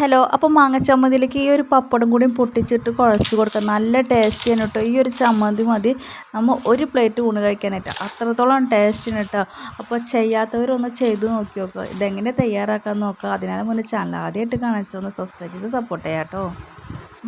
Hello അപ്പോൾ മാങ്ങ ചമ്മന്തിയിലേക്ക് ഈ ഒരു പപ്പടം കൂടിയും പൊട്ടിച്ചിട്ട് കുഴച്ച് കൊടുക്കാം. നല്ല ടേസ്റ്റ് ആണ് കേട്ടോ ഈ ഒരു ചമ്മന്തി മതി. നമ്മൾ ഒരു പ്ലേറ്റ് ഊണ് കഴിക്കാനായിട്ട്. അത്രത്തോളം ടേസ്റ്റിന് കേട്ടോ അപ്പോൾ ചെയ്യാത്തവരൊന്ന് ചെയ്ത് നോക്കി നോക്കുക ഇതെങ്ങനെ തയ്യാറാക്കാൻ നോക്കുക അതിനാണ് മുന്നേ ചാനൽ ആദ്യമായിട്ട് കാണിച്ചൊന്ന് സബ്സ്ക്രൈബ് ചെയ്ത് സപ്പോർട്ട് ചെയ്യാം കേട്ടോ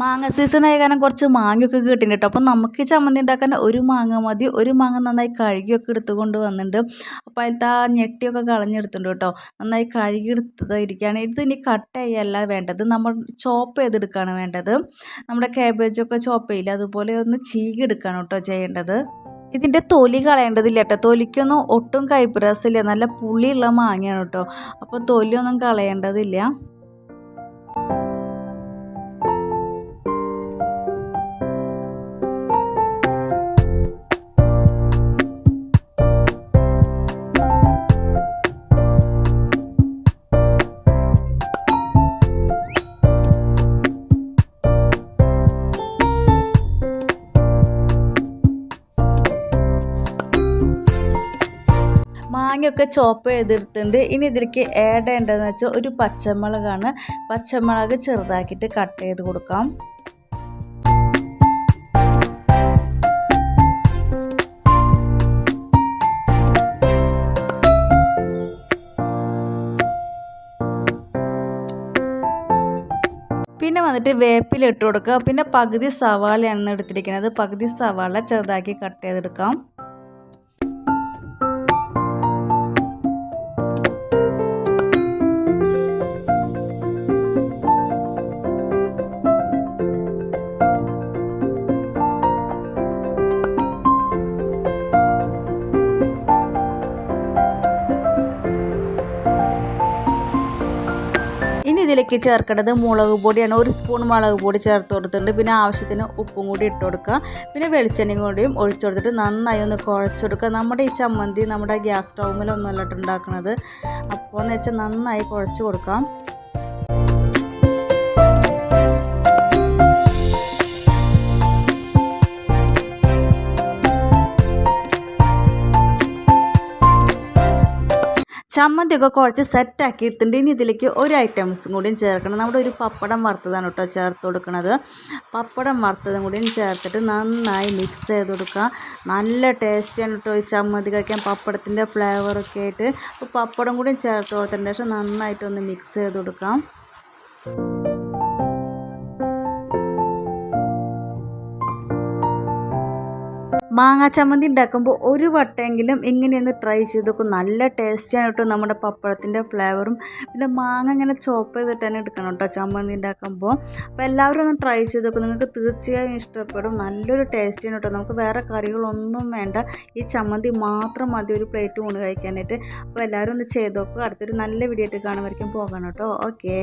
മാങ്ങ സീസൺ ആയ കാരണം കുറച്ച് മാങ്ങയൊക്കെ കിട്ടിയിട്ടുണ്ട് കേട്ടോ. അപ്പോൾ നമുക്ക് ചമ്മന്തി ഉണ്ടാക്കാൻ ഒരു മാങ്ങ മതി. ഒരു മാങ്ങ നന്നായി കഴുകിയൊക്കെ എടുത്തുകൊണ്ട് വന്നിട്ടുണ്ട് അപ്പോൾ അതിലത്തെ ആ ഞെട്ടിയൊക്കെ കളഞ്ഞെടുത്തിട്ടുണ്ട് കേട്ടോ. നന്നായി കഴുകി എടുത്തതായിരിക്കുകയാണ് ഇത് ഇനി കട്ട് ചെയ്യല്ല വേണ്ടത്. നമ്മൾ ചോപ്പ് ചെയ്തെടുക്കുകയാണ് വേണ്ടത്. നമ്മുടെ ക്യാബേജൊക്കെ ചോപ്പ് ചെയ്യില്ല. അതുപോലെ ഒന്ന് ചീകി എടുക്കുകയാണ് കേട്ടോ ചെയ്യേണ്ടത്. ഇതിന്റെ തൊലി കളയേണ്ടതില്ല കേട്ടോ. തൊലിക്കൊന്നും ഒട്ടും കൈപ്രാസില്ല നല്ല പുളിയുള്ള മാങ്ങയാണ് കേട്ടോ. അപ്പോൾ തൊലിയൊന്നും കളയേണ്ടതില്ല. മാങ്ങയൊക്കെ ചോപ്പ് ചെയ്തെടുത്തിട്ടുണ്ട്. ഇനി ഇതിലേക്ക് ആഡ് വെച്ചാൽ ഒരു പച്ചമുളകാണ്. പച്ചമുളക് ചെറുതാക്കിയിട്ട് കട്ട് ചെയ്ത് കൊടുക്കാം. പിന്നെ വന്നിട്ട് വേപ്പിലിട്ട് കൊടുക്കുക പിന്നെ പകുതി സവാളയാണ് എടുത്തിരിക്കുന്നത്. പകുതി സവാള ചെറുതാക്കി കട്ട് ചെയ്തെടുക്കാം. ഇതിലേക്ക് ചേർക്കേണ്ടത് മുളക് പൊടിയാണ്. ഒരു സ്പൂൺ മുളക് പൊടി ചേർത്ത് കൊടുത്തിട്ടുണ്ട്. പിന്നെ ആവശ്യത്തിന് ഉപ്പും കൂടി ഇട്ട് കൊടുക്കുക. പിന്നെ വെളിച്ചെണ്ണയും കൂടിയും ഒഴിച്ചു കൊടുത്തിട്ട് നന്നായി ഒന്ന് കുഴച്ചെടുക്കുക. നമ്മുടെ ഈ ചമ്മന്തി നമ്മുടെ ഗ്യാസ് സ്റ്റൗമിലൊന്നുമല്ല ഉണ്ടാക്കുന്നത് അപ്പോൾ എന്ന് വെച്ചാൽ നന്നായി കുഴച്ച് കൊടുക്കാം. ചമ്മന്തിയൊക്കെ കുഴച്ച് സെറ്റാക്കി എടുത്തിട്ടുണ്ട്. ഇനി ഇതിലേക്ക് ഒരു ഐറ്റംസും കൂടിയും ചേർക്കണം. നമ്മുടെ ഒരു പപ്പടം വറുത്തതാണ് കേട്ടോ ചേർത്ത് കൊടുക്കുന്നത് പപ്പടം വറുത്തതും കൂടിയും ചേർത്തിട്ട് നന്നായി മിക്സ് ചെയ്ത് കൊടുക്കുക. നല്ല ടേസ്റ്റിയാണ് കേട്ടോ ഈ ചമ്മന്തി കഴിക്കാൻ. പപ്പടത്തിന്റെ ഫ്ലേവറൊക്കെ ആയിട്ട്. പപ്പടം കൂടിയും ചേർത്ത് കൊടുത്തതിന് ശേഷം നന്നായിട്ടൊന്ന് മിക്സ് ചെയ്ത് കൊടുക്കാം. മാങ്ങാ ചമ്മന്തി ഉണ്ടാക്കുമ്പോൾ ഒരു വട്ടമെങ്കിലും ഇങ്ങനെയൊന്ന് ട്രൈ ചെയ്ത് നോക്കും നല്ല ടേസ്റ്റിയാണ് കേട്ടോ നമ്മുടെ പപ്പടത്തിന്റെ ഫ്ലേവറും പിന്നെ മാങ്ങ ഇങ്ങനെ ചോപ്പ് ചെയ്തിട്ട് തന്നെ എടുക്കണം കേട്ടോ ചമ്മന്തി ഉണ്ടാക്കുമ്പോൾ. അപ്പോൾ എല്ലാവരും ഒന്ന് ട്രൈ ചെയ്ത് നോക്കും നിങ്ങൾക്ക് തീർച്ചയായും ഇഷ്ടപ്പെടും. നല്ലൊരു ടേസ്റ്റിയാണ് കേട്ടോ. നമുക്ക് വേറെ കറികളൊന്നും വേണ്ട. ഈ ചമ്മന്തി മാത്രം മതി ഒരു പ്ലേറ്റ് ഊണ് കഴിക്കാനായിട്ട്. അപ്പോൾ എല്ലാവരും ഒന്ന് ചെയ്ത് അടുത്തൊരു നല്ല വീഡിയോ ആയിട്ട് കാണുമായിരിക്കും. പോകണം കേട്ടോ. ഓക്കേ